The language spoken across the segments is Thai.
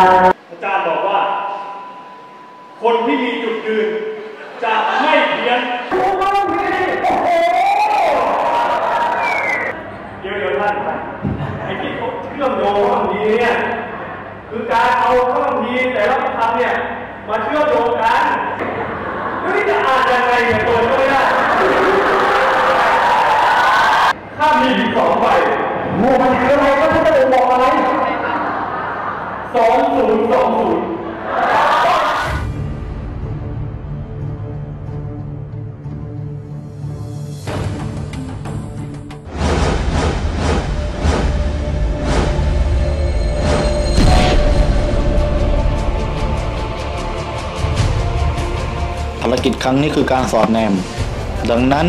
อาจารย์บอกว่า คนที่มีจุดยืนจะไม่เพี้ยนเดี๋ยวเดี๋ยวท่านไอ้ที่เขาเชื่อมโยงข้อมีเนี่ยคือการเอาข้อมีแต่ละคำเนี่ยมาเชื่อมโยงกันเฮ้ยจะอ่านยังไงเนี่ยเปิดก็ไม่ได้ถ้ามีสองใบง่มันคืออะไรก็ไม่ได้บอกอะไร สองศูนย์สองศูนย์ภารกิจครั้งนี้คือการสอดแนม ดังนั้น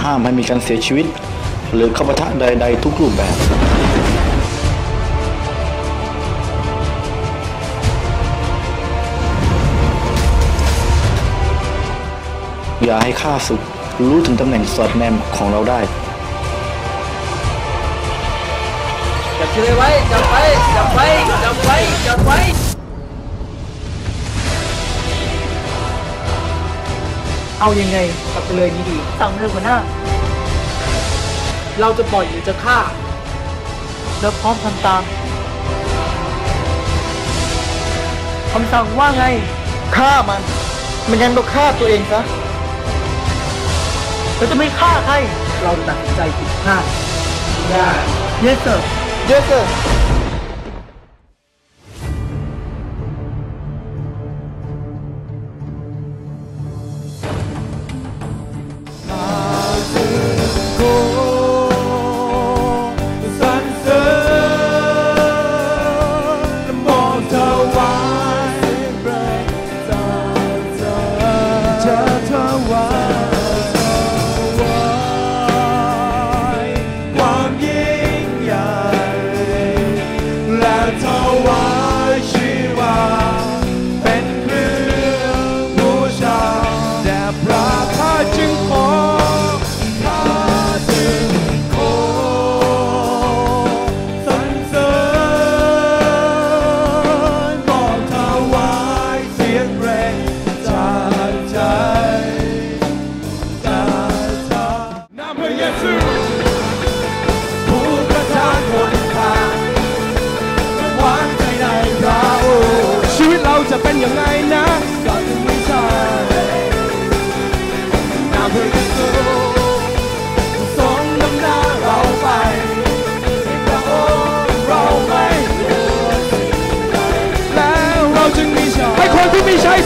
ห้ามให้มีการเสียชีวิต หรือข้าปะทะใด ๆ ทุกรูปแบบ อย่าให้ข้าศึก รู้ถึงตำแหน่งสอดแนมของเราได้จับเชือไว้จับไว้จับไว้จับไว้จับไว้เอายังไงกลับไปเลยนี่ดีสั่งเลยหัวหน้า เราจะปล่อยหรือจะฆ่าแล้วพร้อมทำตามคำสั่งว่าไงฆ่ามันไม่งั้นก็ฆ่าตัวเองซะ เราจะไม่ฆ่าใคร เราตัดสินใจผิดพลาด Yes sir เย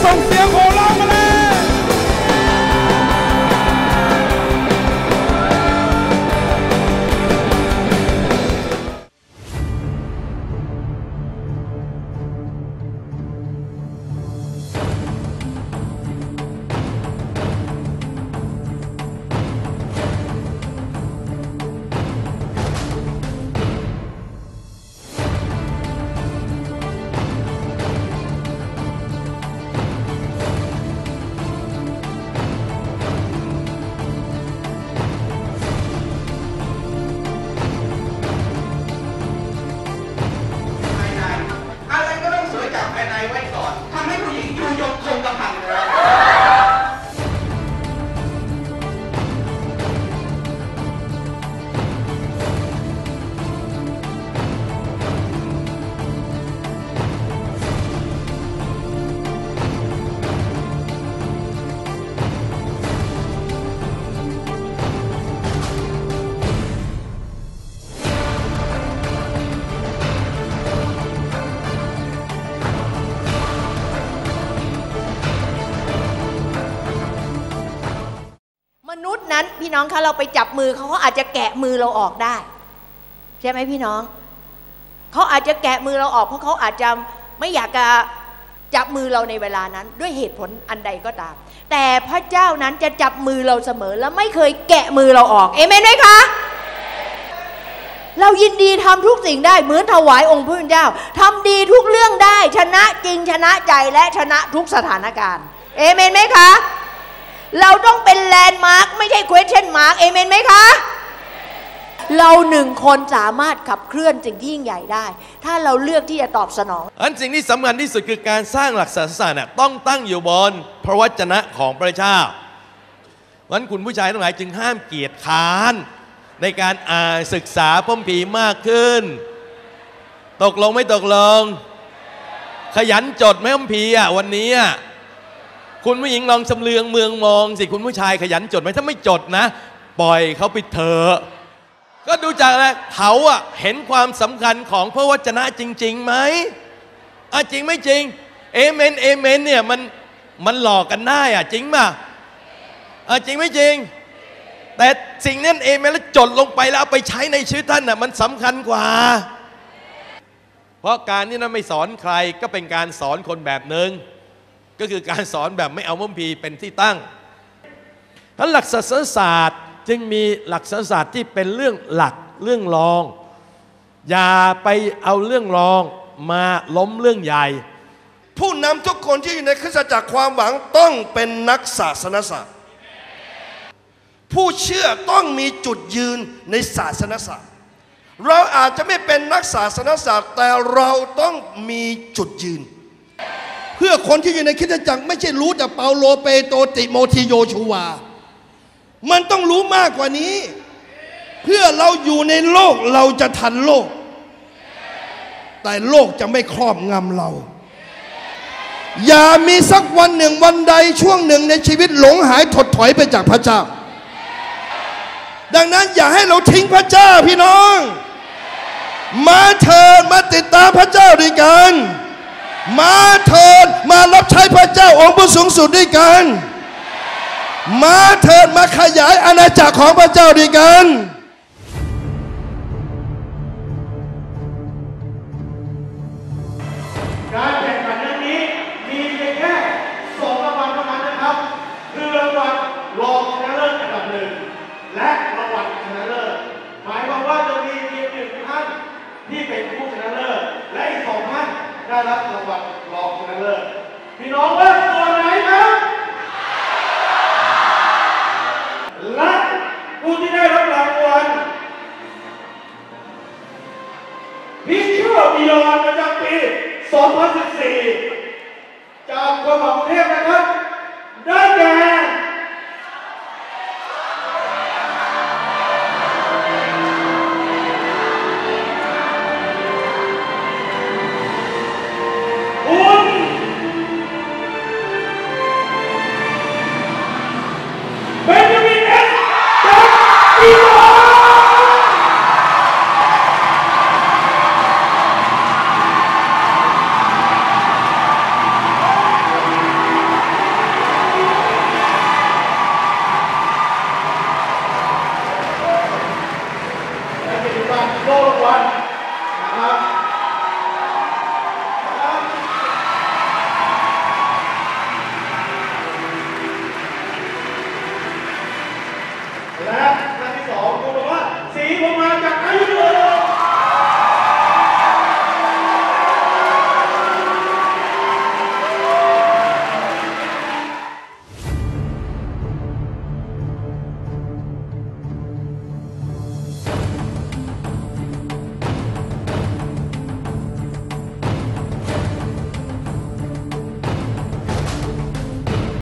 ที่ นุษย์นั้นพี่น้องคะเราไปจับมือเขาเขาอาจจะแกะมือเราออกได้ ใช่ไหมพี่น้อง เขาอาจจะแกะมือเราออก เพราะเขาอาจจะไม่อยากจะจับมือเราในเวลานั้น ด้วยเหตุผลอันใดก็ตาม แต่พระเจ้านั้นจะจับมือเราเสมอและไม่เคยแกะมือเราออกเอเมนไหมคะเรายินดีทำทุกสิ่งได้เหมือนถวายองค์พระเป็นเจ้าทำดีทุกเรื่องได้ ชนะจริงชนะใจและชนะทุกสถานการณ์ เอเมนไหมคะ เราต้องเป็นแลนด์มาร์กไม่ใช่ question mark เอเมนไหมคะ เราหนึ่งคนสามารถขับเคลื่อนสิ่งที่ยิ่งใหญ่ได้ ถ้าเราเลือกที่จะตอบสนอง อันสิ่งที่สำคัญที่สุดคือการสร้างหลักศาสนาต้องตั้งอยู่บนพระวจนะของพระเจ้าวันคุณผู้ชายทั้งหลายจึงห้ามเกียรติค้าน ในการอ่านศึกษาพระคัมภีมากขึ้น ตกลงไม่ตกลง ขยันจดไหมพระคัมภีอะวันนี้อะ คุณผู้หญิงลองชำเลืองเมืองมองสิคุณผู้ชายขยันจดไหมถ้าไม่จดนะ ปล่อยเขาไปเถอะก็ดูจากอะไรเขาอะเห็นความสำคัญของพระวจนะจริงๆไหมอะจริงไม่จริงเอเมนเอเมนเนี่ยมันมันหลอกกันได้อะจริงป่ะอะจริงไม่จริง แต่สิ่งนั้นเอเมนแล้วจดลงไปแล้วเอาไปใช้ในชีวิตท่านน่ะมันสำคัญกว่า เพราะการที่นั้นไม่สอนใครก็เป็นการสอนคนแบบหนึ่ง ก็คือการสอนแบบไม่เอาพระคัมภีร์เป็นที่ตั้งทั้นหลักศาสนศาสตร์จึงมีหลักศาสนศาสตร์ที่เป็นเรื่องหลักเรื่องรอง อย่าไปเอาเรื่องรองมาล้มเรื่องใหญ่ ผู้นำทุกคนที่อยู่ในคริสตจักรความหวังต้องเป็นนักศาสนศาสตร์ ผู้เชื่อต้องมีจุดยืนในศาสนศาสตร์ เราอาจจะไม่เป็นนักศาสนศาสตร์ แต่เราต้องมีจุดยืน เพื่อคนที่อยู่ในคริสตจักรไม่ใช่รู้แต่เปาโลเปโตติโมธีโยชูวา มันต้องรู้มากกว่านี้ เพื่อเราอยู่ในโลกเราจะทันโลก แต่โลกจะไม่ครอบงำเรา อย่ามีสักวันหนึ่งวันใดช่วงหนึ่งในชีวิตหลงหายถดถอยไปจากพระเจ้า ดังนั้นอย่าให้เราทิ้งพระเจ้าพี่น้อง มาเถิดมาติดตามพระเจ้าด้วยกัน มาเถิดมารับใช้พระเจ้าองค์ผู้สูงสุดด้วยกัน มาเถิดมาขยายอาณาจักรของพระเจ้าด้วยกัน ได้รับรางวัลรองชนะเลิศพี่น้องเลือก